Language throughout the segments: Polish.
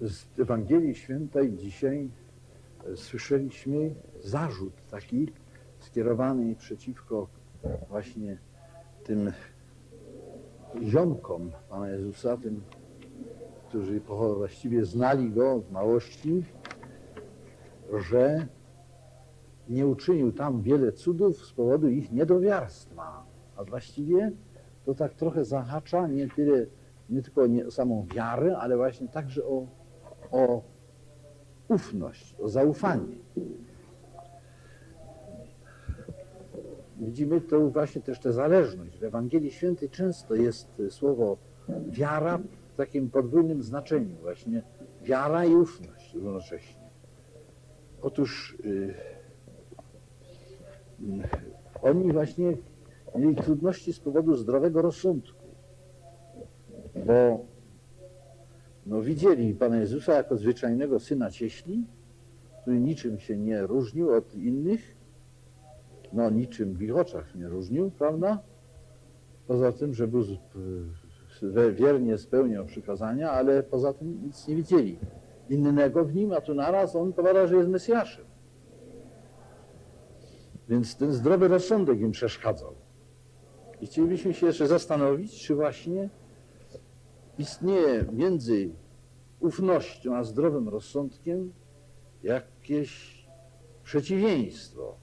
Z Ewangelii Świętej dzisiaj e, słyszeliśmy zarzut taki skierowany przeciwko właśnie tym ziomkom Pana Jezusa, tym, którzy właściwie znali Go z małości, że nie uczynił tam wiele cudów z powodu ich niedowiarstwa. A właściwie to tak trochę zahacza nie tyle, nie tylko nie, samą wiarę, ale właśnie także o, o ufność, o zaufanie. Widzimy to właśnie też tę zależność. W Ewangelii Świętej często jest słowo wiara w takim podwójnym znaczeniu, właśnie wiara i ufność równocześnie. Otóż y, y, oni właśnie mieli trudności z powodu zdrowego rozsądku, bo no, widzieli Pana Jezusa jako zwyczajnego syna cieśli, który niczym się nie różnił od innych, no niczym w ich oczach nie różnił, prawda? Poza tym, że był wiernie spełniał przykazania, ale poza tym nic nie widzieli innego w nim, a tu naraz on powiada, że jest Mesjaszem. Więc ten zdrowy rozsądek im przeszkadzał. I chcielibyśmy się jeszcze zastanowić, czy właśnie istnieje między ufnością a zdrowym rozsądkiem jakieś przeciwieństwo.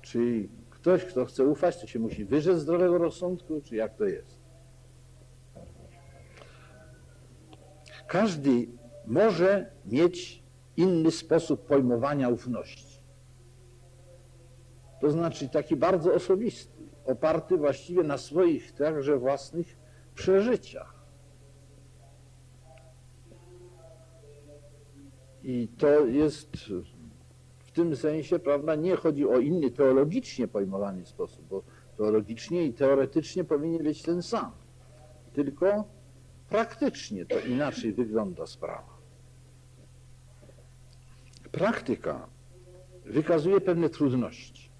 Czy ktoś, kto chce ufać, to się musi wyrzec zdrowego rozsądku, czy jak to jest? Każdy może mieć inny sposób pojmowania ufności. To znaczy taki bardzo osobisty, oparty właściwie na swoich także własnych przeżyciach. I to jest w tym sensie, prawda, nie chodzi o inny teologicznie pojmowany sposób, bo teologicznie i teoretycznie powinien być ten sam. Tylko praktycznie to inaczej wygląda sprawa. Praktyka wykazuje pewne trudności.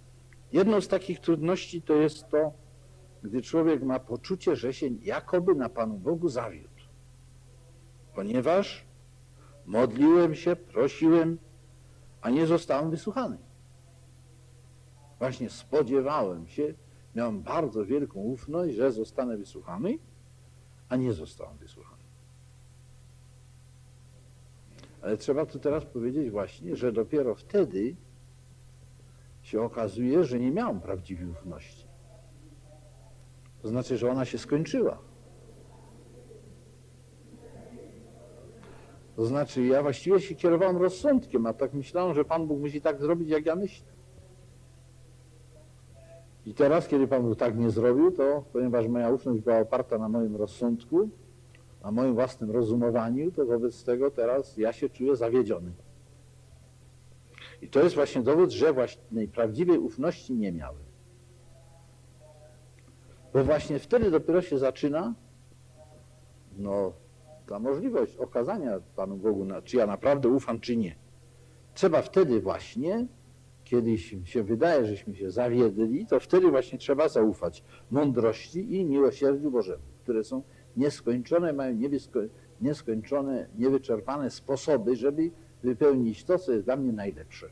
Jedną z takich trudności to jest to, gdy człowiek ma poczucie, że się jakoby na Panu Bogu zawiódł. Ponieważ modliłem się, prosiłem, a nie zostałem wysłuchany. Właśnie spodziewałem się, miałem bardzo wielką ufność, że zostanę wysłuchany, a nie zostałem wysłuchany. Ale trzeba tu teraz powiedzieć właśnie, że dopiero wtedy się okazuje, że nie miałem prawdziwej ufności. To znaczy, że ona się skończyła. To znaczy, ja właściwie się kierowałem rozsądkiem, a tak myślałem, że Pan Bóg musi tak zrobić, jak ja myślę. I teraz, kiedy Pan Bóg tak nie zrobił, to ponieważ moja ufność była oparta na moim rozsądku, na moim własnym rozumowaniu, to wobec tego teraz ja się czuję zawiedziony. I to jest właśnie dowód, że właśnie prawdziwej ufności nie miałem. Bo właśnie wtedy dopiero się zaczyna no, ta możliwość okazania Panu Bogu, czy ja naprawdę ufam, czy nie. Trzeba wtedy właśnie, kiedy się wydaje, żeśmy się zawiedli, to wtedy właśnie trzeba zaufać mądrości i miłosierdziu Bożemu, które są nieskończone, mają nieskończone, niewyczerpane sposoby, żeby wypełnić to, co jest dla mnie najlepsze.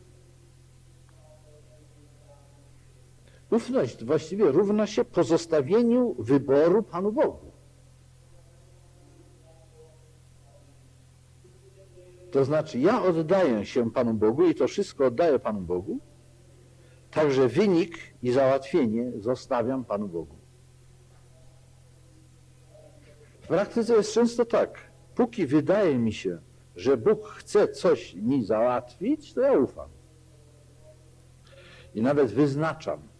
Ufność właściwie równa się pozostawieniu wyboru Panu Bogu. To znaczy, ja oddaję się Panu Bogu i to wszystko oddaję Panu Bogu, także wynik i załatwienie zostawiam Panu Bogu. W praktyce jest często tak. Póki wydaje mi się, że Bóg chce coś mi załatwić, to ja ufam. I nawet wyznaczam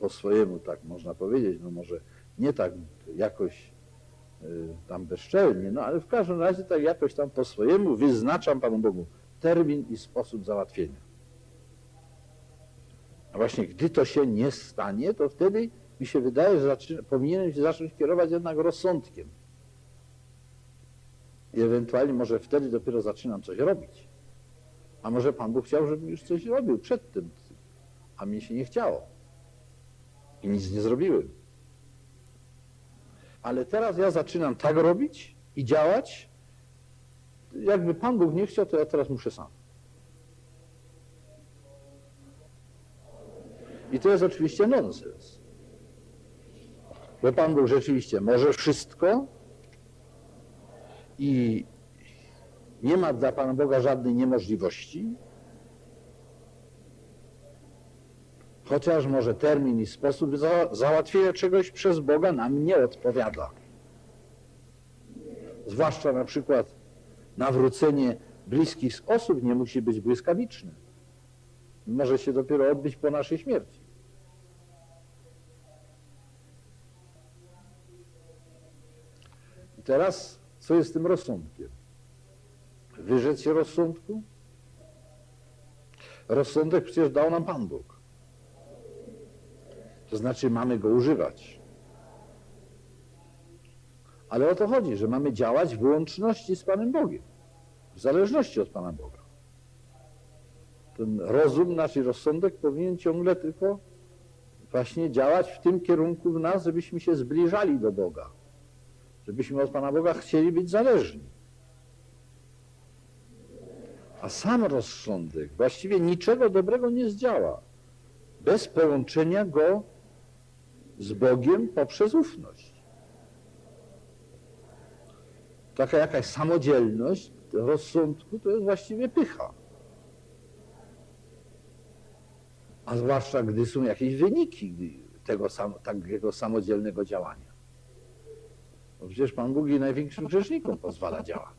po swojemu, tak można powiedzieć, no może nie tak jakoś y, tam bezczelnie, no ale w każdym razie tak jakoś tam po swojemu wyznaczam Panu Bogu termin i sposób załatwienia. A właśnie gdy to się nie stanie, to wtedy mi się wydaje, że powinienem się zacząć kierować jednak rozsądkiem. I ewentualnie może wtedy dopiero zaczynam coś robić. A może Pan Bóg chciał, żebym już coś robił przed tym, a mi się nie chciało. I nic nie zrobiłem. Ale teraz ja zaczynam tak robić i działać, jakby Pan Bóg nie chciał, to ja teraz muszę sam. I to jest oczywiście nonsens. Bo Pan Bóg rzeczywiście może wszystko i nie ma dla Pana Boga żadnej niemożliwości, chociaż może termin i sposób za, załatwienia czegoś przez Boga nam nie odpowiada. Zwłaszcza na przykład nawrócenie bliskich osób nie musi być błyskawiczne. Może się dopiero odbyć po naszej śmierci. I teraz, co jest tym rozsądkiem? Wyrzec się rozsądku? Rozsądek przecież dał nam Pan Bóg. To znaczy mamy go używać. Ale o to chodzi, że mamy działać w łączności z Panem Bogiem, w zależności od Pana Boga. Ten rozum, nasz i rozsądek powinien ciągle tylko właśnie działać w tym kierunku w nas, żebyśmy się zbliżali do Boga, żebyśmy od Pana Boga chcieli być zależni. A sam rozsądek właściwie niczego dobrego nie zdziała bez połączenia go z Bogiem poprzez ufność. Taka jakaś samodzielność rozsądku to jest właściwie pycha. A zwłaszcza gdy są jakieś wyniki tego sam, takiego samodzielnego działania. Bo przecież Pan Bóg i największym grzesznikom pozwala działać.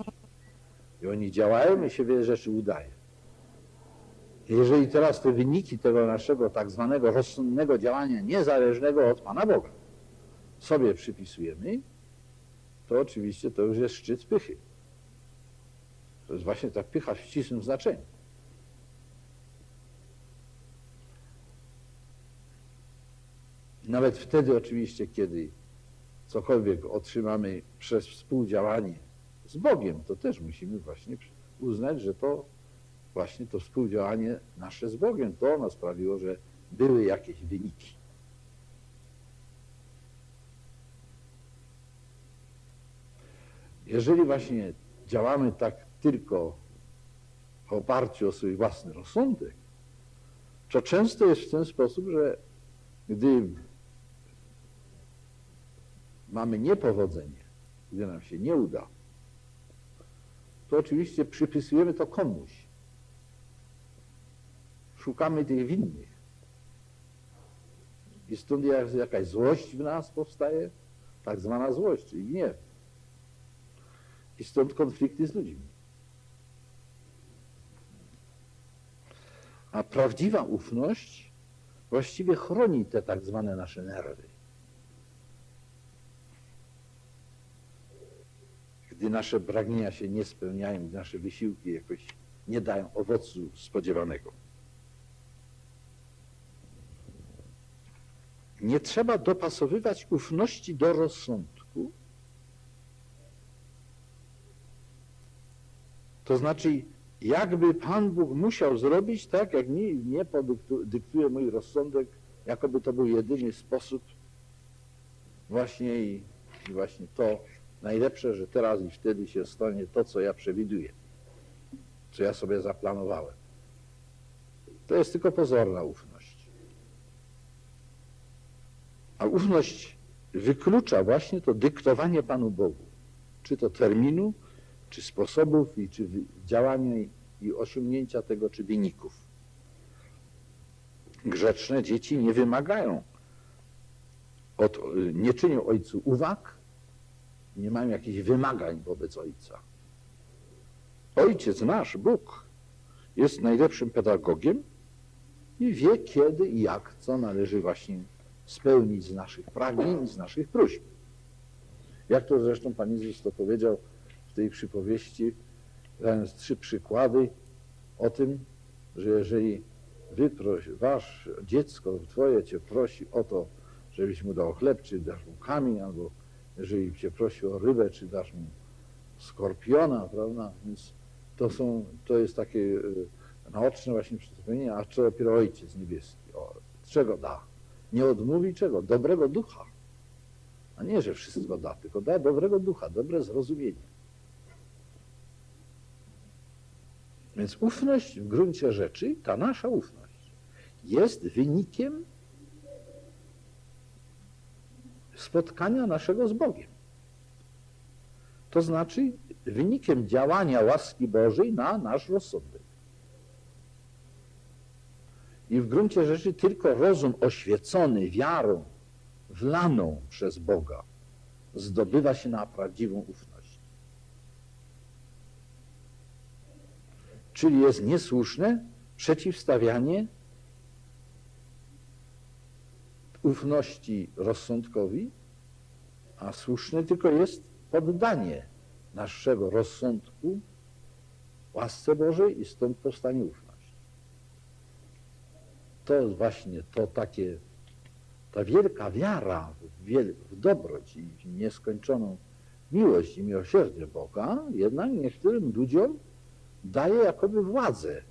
I oni działają i się wiele rzeczy udaje. Jeżeli teraz te wyniki tego naszego tak zwanego rozsądnego działania niezależnego od Pana Boga sobie przypisujemy, to oczywiście to już jest szczyt pychy. To jest właśnie ta pycha w ścisłym znaczeniu. Nawet wtedy oczywiście, kiedy cokolwiek otrzymamy przez współdziałanie z Bogiem, to też musimy właśnie uznać, że to właśnie to współdziałanie nasze z Bogiem, to ono sprawiło, że były jakieś wyniki. Jeżeli właśnie działamy tak tylko w oparciu o swój własny rozsądek, to często jest w ten sposób, że gdy mamy niepowodzenie, gdy nam się nie uda, to oczywiście przypisujemy to komuś. Szukamy tych winnych. I stąd jakaś złość w nas powstaje, tak zwana złość, czyli gniew. I stąd konflikty z ludźmi. A prawdziwa ufność właściwie chroni te tak zwane nasze nerwy. Gdy nasze pragnienia się nie spełniają, gdy nasze wysiłki jakoś nie dają owocu spodziewanego. Nie trzeba dopasowywać ufności do rozsądku, To znaczy, jakby Pan Bóg musiał zrobić tak, jak mi nie podyktuje mój rozsądek, jakoby to był jedyny sposób właśnie i, i właśnie to najlepsze, że teraz i wtedy się stanie to, co ja przewiduję, co ja sobie zaplanowałem. To jest tylko pozorna ufność. A ufność wyklucza właśnie to dyktowanie Panu Bogu, czy to terminu, czy sposobów, i czy działania i osiągnięcia tego, czy wyników. Grzeczne dzieci nie wymagają, od, nie czynią ojcu uwag, nie mają jakichś wymagań wobec ojca. Ojciec nasz, Bóg, jest najlepszym pedagogiem i wie kiedy i jak, co należy właśnie spełnić z naszych pragnień, z naszych próśb. Jak to zresztą Pan Jezus to powiedział w tej przypowieści, dając trzy przykłady o tym, że jeżeli wy prosi, wasz dziecko twoje cię prosi o to, żebyś mu dał chleb, czy dasz mu kamień, albo jeżeli cię prosi o rybę, czy dasz mu skorpiona, prawda? Więc to są, to jest takie e, naoczne właśnie przedstawienie, a co dopiero Ojciec Niebieski. O, czego da? Nie odmówi czego? Dobrego ducha. A nie, że wszystko da, tylko da dobrego ducha, dobre zrozumienie. Więc ufność w gruncie rzeczy, ta nasza ufność, jest wynikiem spotkania naszego z Bogiem. To znaczy wynikiem działania łaski Bożej na nasz rozsądek. I w gruncie rzeczy tylko rozum oświecony wiarą, wlaną przez Boga, zdobywa się na prawdziwą ufność. Czyli jest niesłuszne przeciwstawianie ufności rozsądkowi, a słuszne tylko jest poddanie naszego rozsądku łasce Bożej i stąd powstanie ufność. To właśnie to takie, ta wielka wiara w, w dobroć i w nieskończoną miłość i miłosierdzie Boga, jednak niektórym ludziom daje jakoby władzę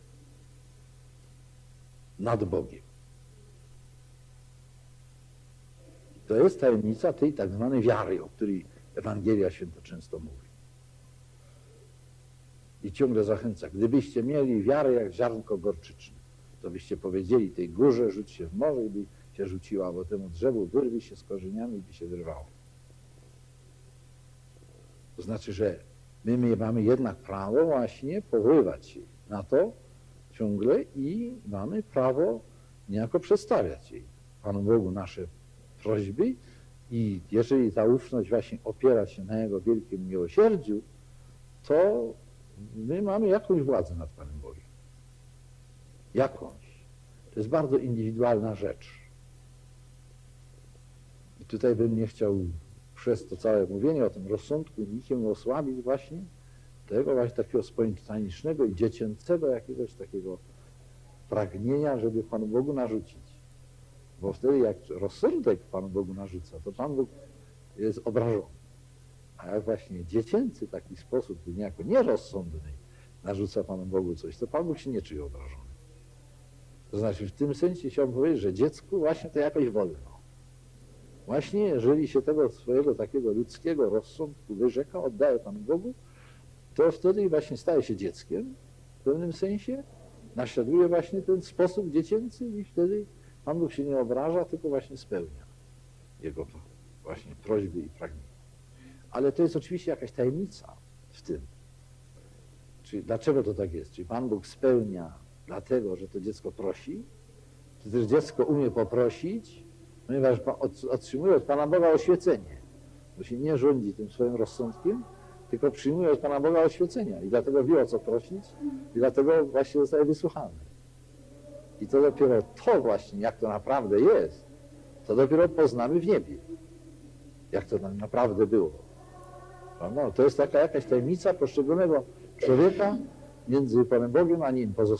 nad Bogiem. To jest tajemnica tej tak zwanej wiary, o której Ewangelia Święto często mówi. I ciągle zachęca. Gdybyście mieli wiarę jak ziarnko gorczyczne, to byście powiedzieli tej górze, rzuć się w morze i by się rzuciła, bo temu drzewu wyrwi się z korzeniami i by się wyrwało. To znaczy, że my, my mamy jednak prawo właśnie powoływać się na to ciągle i mamy prawo niejako przedstawiać jej Panu Bogu nasze prośby i jeżeli ta ufność właśnie opiera się na Jego wielkim miłosierdziu, to my mamy jakąś władzę nad Panem Bogiem. Jakąś. To jest bardzo indywidualna rzecz. I tutaj bym nie chciał przez to całe mówienie o tym rozsądku nikim osłabić właśnie tego właśnie takiego spontanicznego i dziecięcego jakiegoś takiego pragnienia, żeby Panu Bogu narzucić. Bo wtedy jak rozsądek Panu Bogu narzuca, to Pan Bóg jest obrażony. A jak właśnie dziecięcy taki sposób, niejako nierozsądny, narzuca Panu Bogu coś, to Pan Bóg się nie czuje obrażony. To znaczy w tym sensie chciałbym powiedzieć, że dziecku właśnie to jakoś wolno. Właśnie jeżeli się tego swojego takiego ludzkiego rozsądku wyrzeka, oddaje Panu Bogu, to wtedy właśnie staje się dzieckiem w pewnym sensie, naśladuje właśnie ten sposób dziecięcy i wtedy Pan Bóg się nie obraża, tylko właśnie spełnia jego właśnie prośby i pragnienia. Ale to jest oczywiście jakaś tajemnica w tym. Czyli dlaczego to tak jest? Czyli Pan Bóg spełnia dlatego, że to dziecko prosi, czy też dziecko umie poprosić, ponieważ otrzymuje od Pana Boga oświecenie, bo się nie rządzi tym swoim rozsądkiem, tylko przyjmuje od Pana Boga oświecenia i dlatego wie o co prosić i dlatego właśnie zostaje wysłuchany. I to dopiero to właśnie, jak to naprawdę jest, to dopiero poznamy w niebie. Jak to tam naprawdę było. No, to jest taka jakaś tajemnica poszczególnego człowieka między Panem Bogiem a nim pozostaje.